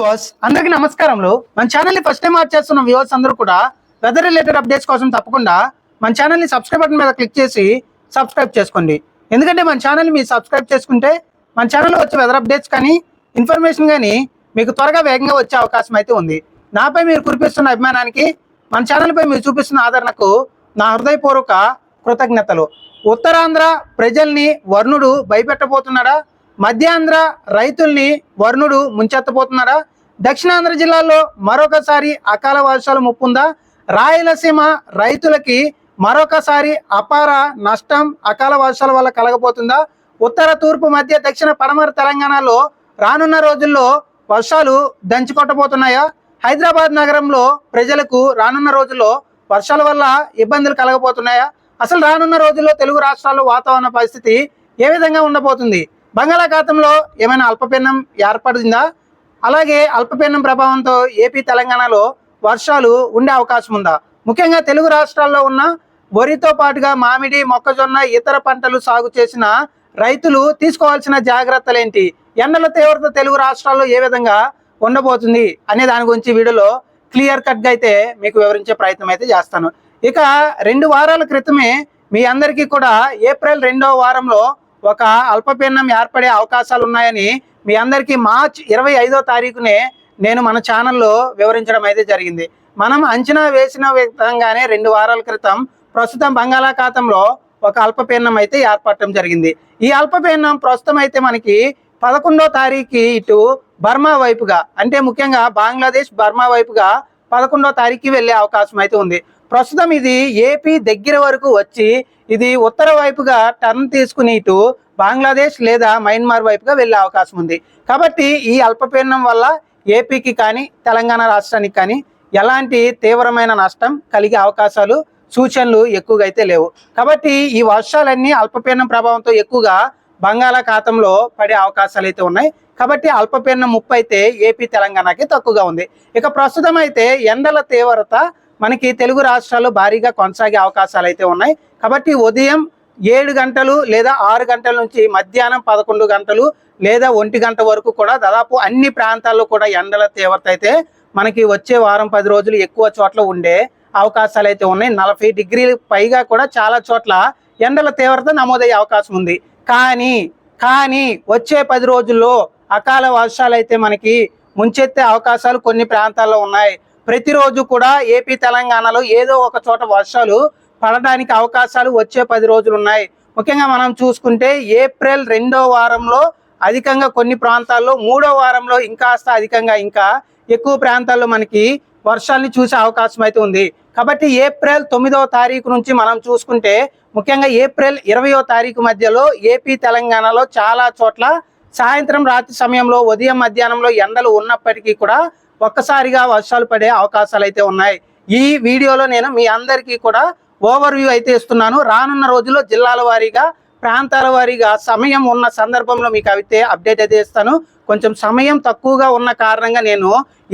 Viewers అందరికీ నమస్కారంలో మన ఛానల్ని ఫస్ట్ టైం వాచ్ చేస్తున్న వ్యూవర్స్ అందరూ కూడా వెదర్ రిలేటెడ్ అప్డేట్స్ కోసం తప్పకుండా మన ఛానల్ని సబ్స్క్రైబ్ బటన్ మీద క్లిక్ చేసి సబ్స్క్రైబ్ చేసుకోండి. ఎందుకంటే మన ఛానల్ మీరు సబ్స్క్రైబ్ చేసుకుంటే మన ఛానల్లో వచ్చే వెదర్ అప్డేట్స్ కానీ ఇన్ఫర్మేషన్ కానీ మీకు త్వరగా వేగంగా వచ్చే అవకాశం అయితే ఉంది. నాపై మీరు కురిపిస్తున్న అభిమానానికి మన ఛానల్ పై మీరు చూపిస్తున్న ఆదరణకు నా హృదయపూర్వక కృతజ్ఞతలు. ఉత్తరాంధ్ర ప్రజల్ని వర్ణుడు భయపెట్టబోతున్నాడా? మధ్యాంధ్ర రైతుల్ని వర్ణుడు ముంచెత్తబోతున్నాడా? దక్షిణాంధ్ర జిల్లాలో మరొకసారి అకాల వర్షాలు ముప్పుందా? రాయలసీమ రైతులకి మరొకసారి అపార నష్టం అకాల వర్షాల వల్ల కలగబోతుందా? ఉత్తర తూర్పు మధ్య దక్షిణ పడమర తెలంగాణలో రానున్న రోజుల్లో వర్షాలు దంచుకొట్టబోతున్నాయా? హైదరాబాద్ నగరంలో ప్రజలకు రానున్న రోజుల్లో వర్షాల వల్ల ఇబ్బందులు కలగబోతున్నాయా? అసలు రానున్న రోజుల్లో తెలుగు రాష్ట్రాల్లో వాతావరణ పరిస్థితి ఏ విధంగా ఉండబోతుంది? బంగాళాఖాతంలో ఏమైనా అల్పపీడనం ఏర్పడిందా? అలాగే అల్పపీడనం ప్రభావంతో ఏపీ తెలంగాణలో వర్షాలు ఉండే అవకాశం ఉందా? ముఖ్యంగా తెలుగు రాష్ట్రాల్లో ఉన్న వరితో పాటుగా మామిడి మొక్కజొన్న ఇతర పంటలు సాగు చేసిన రైతులు తీసుకోవాల్సిన జాగ్రత్తలు ఏంటి ఎండల తీవ్రత తెలుగు రాష్ట్రాల్లో ఏ విధంగా ఉండబోతుంది అనే దాని గురించి వీడియోలో క్లియర్ కట్గా అయితే మీకు వివరించే ప్రయత్నం అయితే చేస్తాను. ఇక రెండు వారాల క్రితమే మీ అందరికీ కూడా ఏప్రిల్ రెండవ వారంలో ఒక అల్పపీడనం ఏర్పడే అవకాశాలు ఉన్నాయని మీ అందరికీ మార్చ్ ఇరవై ఐదో తారీఖునే నేను మన ఛానల్లో వివరించడం అయితే జరిగింది. మనం అంచనా వేసిన విధంగానే రెండు వారాల క్రితం ప్రస్తుతం బంగాళాఖాతంలో ఒక అల్పపీడనం అయితే ఏర్పడటం జరిగింది. ఈ అల్పపీడనం ప్రస్తుతం అయితే మనకి పదకొండో తారీఖు ఇటు బర్మా వైపుగా అంటే ముఖ్యంగా బంగ్లాదేశ్ బర్మా వైపుగా పదకొండో తారీఖుకి వెళ్ళే అవకాశం అయితే ఉంది. ప్రస్తుతం ఇది ఏపీ దగ్గర వరకు వచ్చి ఇది ఉత్తర వైపుగా టర్న్ తీసుకుని ఇటు బంగ్లాదేశ్ లేదా మయన్మార్ వైపుగా వెళ్ళే అవకాశం ఉంది. కాబట్టి ఈ అల్పపీడనం వల్ల ఏపీకి కానీ తెలంగాణ రాష్ట్రానికి కానీ ఎలాంటి తీవ్రమైన నష్టం కలిగే అవకాశాలు సూచనలు ఎక్కువగా అయితే లేవు. కాబట్టి ఈ వర్షాలన్నీ అల్పపీడనం ప్రభావంతో ఎక్కువగా బంగాళాఖాతంలో పడే అవకాశాలు అయితే ఉన్నాయి. కాబట్టి అల్పపీడనం ముప్పు అయితే ఏపీ తెలంగాణకి తక్కువగా ఉంది. ఇక ప్రస్తుతం అయితే ఎండల తీవ్రత మనకి తెలుగు రాష్ట్రాలు భారీగా కొనసాగే అవకాశాలు అయితే ఉన్నాయి. కాబట్టి ఉదయం ఏడు గంటలు లేదా ఆరు గంటల నుంచి మధ్యాహ్నం పదకొండు గంటలు లేదా ఒంటి గంట వరకు కూడా దాదాపు అన్ని ప్రాంతాల్లో కూడా ఎండల తీవ్రత అయితే మనకి వచ్చే వారం పది రోజులు ఎక్కువ చోట్ల ఉండే అవకాశాలు అయితే ఉన్నాయి. నలభై డిగ్రీలు పైగా కూడా చాలా చోట్ల ఎండల తీవ్రత నమోదయ్యే అవకాశం ఉంది. కానీ కానీ వచ్చే పది రోజుల్లో అకాల వర్షాలు అయితే మనకి ముంచెత్తే అవకాశాలు కొన్ని ప్రాంతాల్లో ఉన్నాయి. ప్రతిరోజు కూడా ఏపీ తెలంగాణలో ఏదో ఒక చోట వర్షాలు పడడానికి అవకాశాలు వచ్చే పది రోజులు ఉన్నాయి. ముఖ్యంగా మనం చూసుకుంటే ఏప్రిల్ రెండో వారంలో అధికంగా కొన్ని ప్రాంతాల్లో మూడో వారంలో ఇంకాస్త అధికంగా ఇంకా ఎక్కువ ప్రాంతాల్లో మనకి వర్షాలని చూసే అవకాశం అయితే ఉంది. కాబట్టి ఏప్రిల్ తొమ్మిదవ తారీఖు నుంచి మనం చూసుకుంటే ముఖ్యంగా ఏప్రిల్ ఇరవయో తారీఖు మధ్యలో ఏపీ తెలంగాణలో చాలా చోట్ల సాయంత్రం రాత్రి సమయంలో ఉదయం మధ్యాహ్నంలో ఎండలు ఉన్నప్పటికీ కూడా ఒక్కసారిగా వర్షాలు పడే అవకాశాలు అయితే ఉన్నాయి. ఈ వీడియోలో నేను మీ అందరికీ కూడా ఓవర్ వ్యూ అయితే ఇస్తున్నాను. రానున్న రోజుల్లో జిల్లాల వారీగా ప్రాంతాల వారీగా సమయం ఉన్న సందర్భంలో మీకు అయితే అప్డేట్ అయితే ఇస్తాను. కొంచెం సమయం తక్కువగా ఉన్న కారణంగా నేను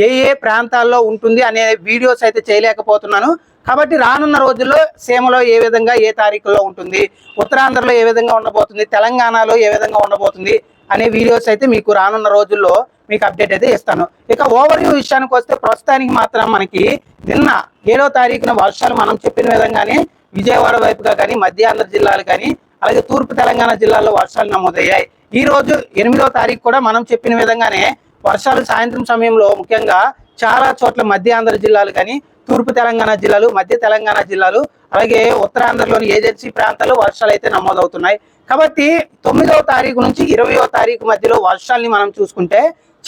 ఏ ఏ ప్రాంతాల్లో ఉంటుంది అనే వీడియోస్ అయితే చేయలేకపోతున్నాను. కాబట్టి రానున్న రోజుల్లో సీమలో ఏ విధంగా ఏ తారీఖులో ఉంటుంది ఉత్తరాంధ్రలో ఏ విధంగా ఉండబోతుంది తెలంగాణలో ఏ విధంగా ఉండబోతుంది అనే వీడియోస్ అయితే మీకు రానున్న రోజుల్లో మీకు అప్డేట్ అయితే ఇస్తాను. ఇక ఓవర్ వ్యూ విషయానికి వస్తే ప్రస్తుతానికి మాత్రం మనకి నిన్న ఏడో తారీఖున వర్షాలు మనం చెప్పిన విధంగానే విజయవాడ వైపుగా కానీ మధ్యాంధ్ర జిల్లాలు కానీ అలాగే తూర్పు తెలంగాణ జిల్లాలో వర్షాలు నమోదయ్యాయి. ఈ రోజు ఎనిమిదో తారీఖు కూడా మనం చెప్పిన విధంగానే వర్షాలు సాయంత్రం సమయంలో ముఖ్యంగా చాలా చోట్ల మధ్యాంధ్ర జిల్లాలు కానీ తూర్పు తెలంగాణ జిల్లాలు మధ్య తెలంగాణ జిల్లాలు అలాగే ఉత్తరాంధ్రలోని ఏజెన్సీ ప్రాంతాల్లో వర్షాలు అయితే నమోదవుతున్నాయి. కాబట్టి తొమ్మిదవ తారీఖు నుంచి ఇరవయో తారీఖు మధ్యలో వర్షాలని మనం చూసుకుంటే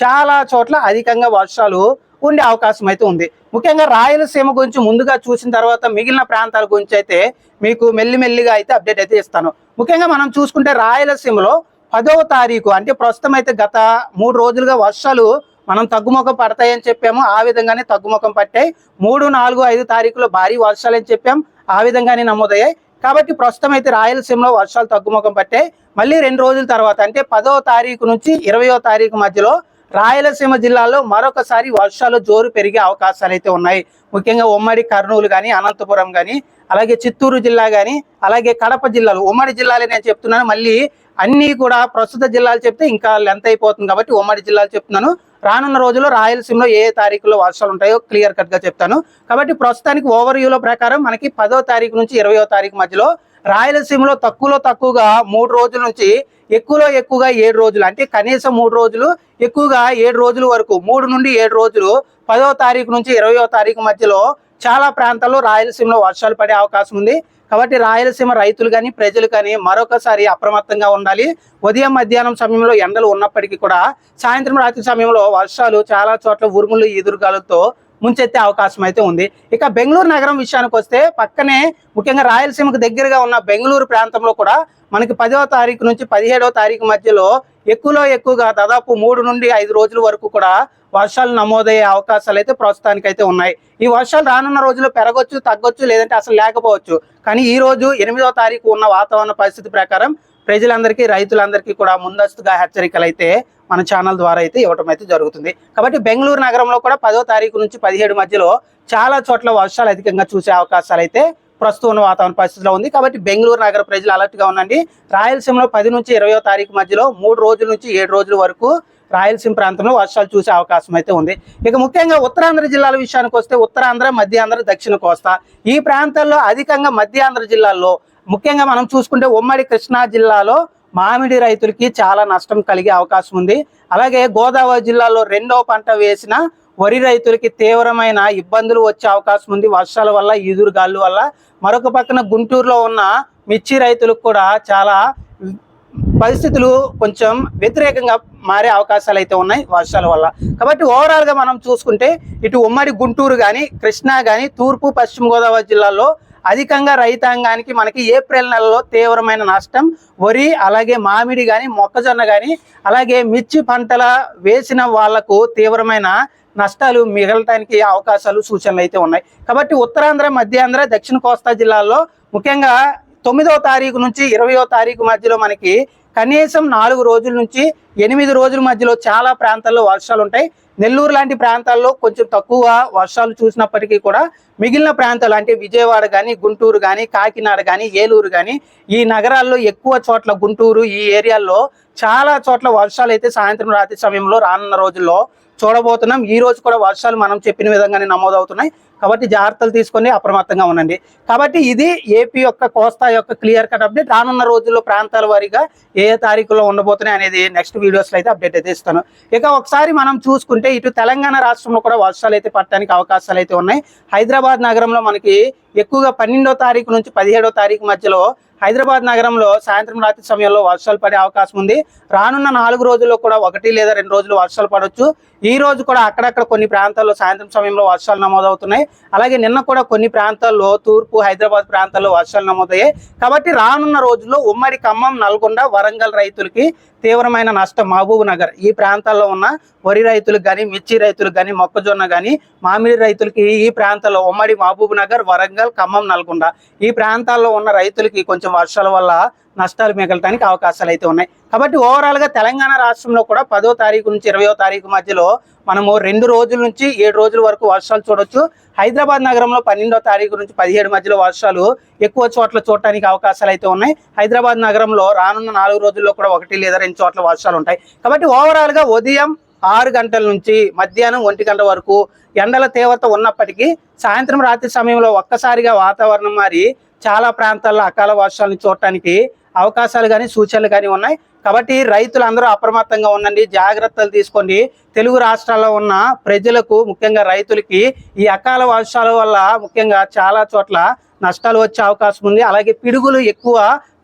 చాలా చోట్ల అధికంగా వర్షాలు ఉండే అవకాశం అయితే ఉంది. ముఖ్యంగా రాయలసీమ గురించి ముందుగా చూసిన తర్వాత మిగిలిన ప్రాంతాల గురించి అయితే మీకు మెల్లిమెల్లిగా అయితే అప్డేట్ అయితే ఇస్తాను. ముఖ్యంగా మనం చూసుకుంటే రాయలసీమలో పదవ తారీఖు అంటే ప్రస్తుతం అయితే గత మూడు రోజులుగా వర్షాలు మనం తగ్గుముఖం పడతాయని చెప్పాము. ఆ విధంగానే తగ్గుముఖం పట్టాయి. మూడు నాలుగు ఐదు తారీఖులో భారీ వర్షాలు అని చెప్పాం. ఆ విధంగానే నమోదయ్యాయి. కాబట్టి ప్రస్తుతం అయితే రాయలసీమలో వర్షాలు తగ్గుముఖం పట్టాయి. మళ్ళీ రెండు రోజుల తర్వాత అంటే పదవ తారీఖు నుంచి ఇరవయో తారీఖు మధ్యలో రాయలసీమ జిల్లాలో మరొకసారి వర్షాలు జోరు పెరిగే అవకాశాలు అయితే ఉన్నాయి. ముఖ్యంగా ఉమ్మడి కర్నూలు కానీ అనంతపురం కానీ అలాగే చిత్తూరు జిల్లా కానీ అలాగే కడప జిల్లాలు. ఉమ్మడి జిల్లాలే నేను చెప్తున్నాను. మళ్ళీ అన్నీ కూడా ప్రస్తుత జిల్లాలు చెప్తే ఇంకా లెంత్ అయిపోతుంది కాబట్టి ఉమ్మడి జిల్లాలు చెప్తున్నాను. రానున్న రోజుల్లో రాయలసీమలో ఏ తారీఖులో వర్షాలు ఉంటాయో క్లియర్ కట్గా చెప్తాను. కాబట్టి ప్రస్తుతానికి ఓవర్ వ్యూలో ప్రకారం మనకి పదో తారీఖు నుంచి ఇరవయో తారీఖు మధ్యలో రాయలసీమలో తక్కువలో తక్కువగా మూడు రోజుల నుంచి ఎక్కువలో ఎక్కువగా ఏడు రోజులు అంటే కనీసం మూడు రోజులు ఎక్కువగా ఏడు రోజుల వరకు మూడు నుండి ఏడు రోజులు పదో తారీఖు నుంచి ఇరవయో తారీఖు మధ్యలో చాలా ప్రాంతాల్లో రాయలసీమలో వర్షాలు పడే అవకాశం ఉంది. కాబట్టి రాయలసీమ రైతులు కానీ ప్రజలు కానీ మరొకసారి అప్రమత్తంగా ఉండాలి. ఉదయం మధ్యాహ్నం సమయంలో ఎండలు ఉన్నప్పటికీ కూడా సాయంత్రం రాత్రి సమయంలో వర్షాలు చాలా చోట్ల ఉరుములు ఎదురుగాలతో ముంచెత్తే అవకాశం అయితే ఉంది. ఇక బెంగళూరు నగరం విషయానికి వస్తే పక్కనే ముఖ్యంగా రాయలసీమకు దగ్గరగా ఉన్న బెంగళూరు ప్రాంతంలో కూడా మనకి పదవ తారీఖు నుంచి పదిహేడవ తారీఖు మధ్యలో ఎక్కువలో ఎక్కువగా దాదాపు మూడు నుండి ఐదు రోజుల వరకు కూడా వర్షాలు నమోదయ్యే అవకాశాలు అయితే ప్రస్తుతానికి అయితే ఉన్నాయి. ఈ వర్షాలు రానున్న రోజుల్లో పెరగొచ్చు తగ్గొచ్చు లేదంటే అసలు లేకపోవచ్చు. కానీ ఈ రోజు ఎనిమిదవ తారీఖు ఉన్న వాతావరణ పరిస్థితి ప్రకారం ప్రజలందరికీ రైతులందరికీ కూడా ముందస్తుగా హెచ్చరికలు అయితే మన ఛానల్ ద్వారా అయితే ఇవ్వటం అయితే జరుగుతుంది. కాబట్టి బెంగళూరు నగరంలో కూడా పదో తారీఖు నుంచి పదిహేడు మధ్యలో చాలా చోట్ల వర్షాలు అధికంగా చూసే అవకాశాలు అయితే ప్రస్తుతం ఉన్న వాతావరణ పరిస్థితిలో ఉంది. కాబట్టి బెంగళూరు నగర ప్రజలు అలర్ట్గా ఉండండి. రాయలసీమలో పది నుంచి ఇరవయో తారీఖు మధ్యలో మూడు రోజుల నుంచి ఏడు రోజుల వరకు రాయలసీమ ప్రాంతంలో వర్షాలు చూసే అవకాశం అయితే ఉంది. ఇక ముఖ్యంగా ఉత్తరాంధ్ర జిల్లాల విషయానికి వస్తే ఉత్తరాంధ్ర మధ్యాంధ్ర దక్షిణ కోస్తా. ఈ ప్రాంతాల్లో అధికంగా మధ్యాంధ్ర జిల్లాల్లో ముఖ్యంగా మనం చూసుకుంటే ఉమ్మడి కృష్ణా జిల్లాలో మామిడి రైతులకి చాలా నష్టం కలిగే అవకాశం ఉంది. అలాగే గోదావరి జిల్లాలో రెండో పంట వేసిన వరి రైతులకి తీవ్రమైన ఇబ్బందులు వచ్చే అవకాశం ఉంది. వర్షాల వల్ల ఈదురు గాళ్ళు వల్ల. మరొక పక్కన గుంటూరులో ఉన్న మిర్చి రైతులకు కూడా చాలా పరిస్థితులు కొంచెం వ్యతిరేకంగా మారే అవకాశాలు అయితే ఉన్నాయి వర్షాల వల్ల. కాబట్టి ఓవరాల్గా మనం చూసుకుంటే ఇటు ఉమ్మడి గుంటూరు కానీ కృష్ణా కానీ తూర్పు పశ్చిమ గోదావరి జిల్లాలో అధికంగా రైతాంగానికి మనకి ఏప్రిల్ నెలలో తీవ్రమైన నష్టం. వరి అలాగే మామిడి కానీ మొక్కజొన్న కానీ అలాగే మిర్చి పంటల వేసిన వాళ్ళకు తీవ్రమైన నష్టాలు మిగలటానికి అవకాశాలు సూచనలు అయితే ఉన్నాయి. కాబట్టి ఉత్తరాంధ్ర మధ్యాంధ్ర దక్షిణ కోస్తా జిల్లాల్లో ముఖ్యంగా తొమ్మిదవ తారీఖు నుంచి ఇరవయో తారీఖు మధ్యలో మనకి కనీసం నాలుగు రోజుల నుంచి ఎనిమిది రోజుల మధ్యలో చాలా ప్రాంతాల్లో వర్షాలు ఉంటాయి. నెల్లూరు లాంటి ప్రాంతాల్లో కొంచెం తక్కువ వర్షాలు చూసినప్పటికీ కూడా మిగిలిన ప్రాంతాలు అంటే విజయవాడ కానీ గుంటూరు కానీ కాకినాడ కానీ ఏలూరు కానీ ఈ నగరాల్లో ఎక్కువ చోట్ల గుంటూరు ఈ ఏరియాల్లో చాలా చోట్ల వర్షాలు అయితే సాయంత్రం రాత్రి సమయంలో రానున్న రోజుల్లో చూడబోతున్నాం. ఈ రోజు కూడా వర్షాలు మనం చెప్పిన విధంగానే నమోదవుతున్నాయి. కాబట్టి జాగ్రత్తలు తీసుకొని అప్రమత్తంగా ఉండండి. కాబట్టి ఇది ఏపీ యొక్క కోస్తా యొక్క క్లియర్ కట్ అప్డేట్. రానున్న రోజుల్లో ప్రాంతాల వారీగా ఏ తారీఖులో ఉండబోతున్నాయి అనేది నెక్స్ట్ వీడియోస్లో అయితే అప్డేట్ అయితే ఇస్తాను. ఇక ఒకసారి మనం చూసుకుంటే ఇటు తెలంగాణ రాష్ట్రంలో కూడా వర్షాలు అయితే పట్టడానికి అవకాశాలు అయితే ఉన్నాయి. హైదరాబాద్ నగరంలో మనకి ఎక్కువగా పన్నెండో తారీఖు నుంచి పదిహేడో తారీఖు మధ్యలో హైదరాబాద్ నగరంలో సాయంత్రం రాత్రి సమయంలో వర్షాలు పడే అవకాశం ఉంది. రానున్న నాలుగు రోజుల్లో కూడా ఒకటి లేదా రెండు రోజులు వర్షాలు పడవచ్చు ఈ రోజు కూడా అక్కడక్కడ కొన్ని ప్రాంతాల్లో సాయంత్రం సమయంలో వర్షాలు నమోదవుతున్నాయి. అలాగే నిన్న కూడా కొన్ని ప్రాంతాల్లో తూర్పు హైదరాబాద్ ప్రాంతాల్లో వర్షాలు నమోదయ్యాయి. కాబట్టి రానున్న రోజుల్లో ఉమ్మడి ఖమ్మం నల్గొండ వరంగల్ రైతులకి తీవ్రమైన నష్టం మహబూబ్ నగర్. ఈ ప్రాంతాల్లో ఉన్న వరి రైతులకు కానీ మిర్చి రైతులకు కానీ మొక్కజొన్న కానీ మామిడి రైతులకి ఈ ప్రాంతాల్లో ఉమ్మడి మహబూబ్ నగర్ వరంగల్ ఖమ్మం నల్గొండ. ఈ ప్రాంతాల్లో ఉన్న రైతులకి కొంచెం వర్షాల వల్ల నష్టాలు మిగలటానికి అవకాశాలు అయితే ఉన్నాయి. కాబట్టి ఓవరాల్గా తెలంగాణ రాష్ట్రంలో కూడా పదో తారీఖు నుంచి ఇరవయో తారీఖు మధ్యలో మనము రెండు రోజుల నుంచి ఏడు రోజుల వరకు వర్షాలు చూడొచ్చు. హైదరాబాద్ నగరంలో పన్నెండో తారీఖు నుంచి పదిహేడు మధ్యలో వర్షాలు ఎక్కువ చోట్ల చూడటానికి అవకాశాలు అయితే ఉన్నాయి. హైదరాబాద్ నగరంలో రానున్న నాలుగు రోజుల్లో కూడా ఒకటి లేదా రెండు చోట్ల వర్షాలు ఉంటాయి. కాబట్టి ఓవరాల్గా ఉదయం ఆరు గంటల నుంచి మధ్యాహ్నం ఒంటి గంట వరకు ఎండల తీవ్రత ఉన్నప్పటికీ సాయంత్రం రాత్రి సమయంలో ఒక్కసారిగా వాతావరణం మారి చాలా ప్రాంతాల్లో అకాల వర్షాలను చూడటానికి అవకాశాలు కానీ సూచనలు కానీ ఉన్నాయి. కాబట్టి రైతులందరూ అప్రమత్తంగా ఉండండి జాగ్రత్తలు తీసుకోండి. తెలుగు రాష్ట్రాల్లో ఉన్న ప్రజలకు ముఖ్యంగా రైతులకి ఈ అకాల వర్షాల వల్ల ముఖ్యంగా చాలా చోట్ల నష్టాలు వచ్చే అవకాశం ఉంది. అలాగే పిడుగులు ఎక్కువ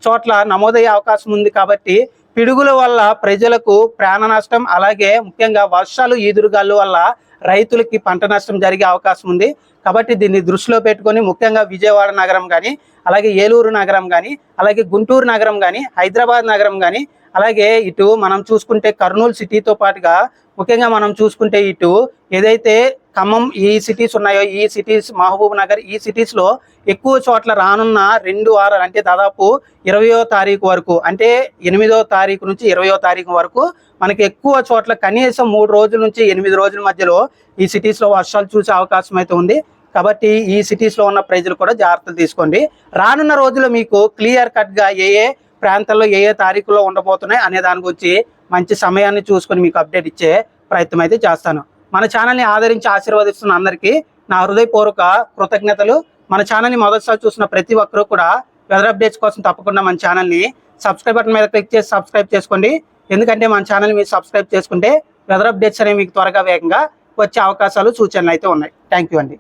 చోట్ల నమోదయ్యే అవకాశం ఉంది కాబట్టి పిడుగుల వల్ల ప్రజలకు ప్రాణ నష్టం అలాగే ముఖ్యంగా వర్షాలు ఈదురుగాలు వల్ల రైతులకి పంట నష్టం జరిగే అవకాశం ఉంది. కాబట్టి దీన్ని దృష్టిలో పెట్టుకొని ముఖ్యంగా విజయవాడ నగరం కానీ అలాగే ఏలూరు నగరం కానీ అలాగే గుంటూరు నగరం కానీ హైదరాబాద్ నగరం కానీ అలాగే ఇటు మనం చూసుకుంటే కర్నూలు సిటీతో పాటుగా ముఖ్యంగా మనం చూసుకుంటే ఇటు ఏదైతే ఖమ్మం ఈ సిటీస్ ఉన్నాయో ఈ సిటీస్ మహబూబ్ నగర్ ఈ సిటీస్లో ఎక్కువ చోట్ల రానున్న రెండు వారాలు అంటే దాదాపు ఇరవయో తారీఖు వరకు అంటే ఎనిమిదో తారీఖు నుంచి ఇరవయో తారీఖు వరకు మనకి ఎక్కువ చోట్ల కనీసం మూడు రోజుల నుంచి ఎనిమిది రోజుల మధ్యలో ఈ సిటీస్లో వర్షాలు చూసే అవకాశం అయితే ఉంది. కాబట్టి ఈ సిటీస్లో ఉన్న ప్రజలు కూడా జాగ్రత్తలు తీసుకోండి. రానున్న రోజుల్లో మీకు క్లియర్ కట్గా ఏ ఏ ప్రాంతాల్లో ఏ ఏ తారీఖులో ఉండబోతున్నాయి అనే దాని గురించి మంచి సమయాన్ని చూసుకొని మీకు అప్డేట్ ఇచ్చే ప్రయత్నం అయితే చేస్తాను. మన ఛానల్ని ఆదరించి ఆశీర్వదిస్తున్న అందరికీ నా హృదయపూర్వక కృతజ్ఞతలు. మన ఛానల్ని మొదటిసారి చూసిన ప్రతి ఒక్కరూ కూడా వెదర్ అప్డేట్స్ కోసం తప్పకుండా మన ఛానల్ని సబ్స్క్రైబ్ బటన్ మీద క్లిక్ చేసి సబ్స్క్రైబ్ చేసుకోండి. ఎందుకంటే మన ఛానల్ మీరు సబ్స్క్రైబ్ చేసుకుంటే వెదర్ అప్డేట్స్ అనేవి మీకు త్వరగా వేగంగా వచ్చే అవకాశాలు సూచనలు అయితే ఉన్నాయి. థ్యాంక్ యూ అండి.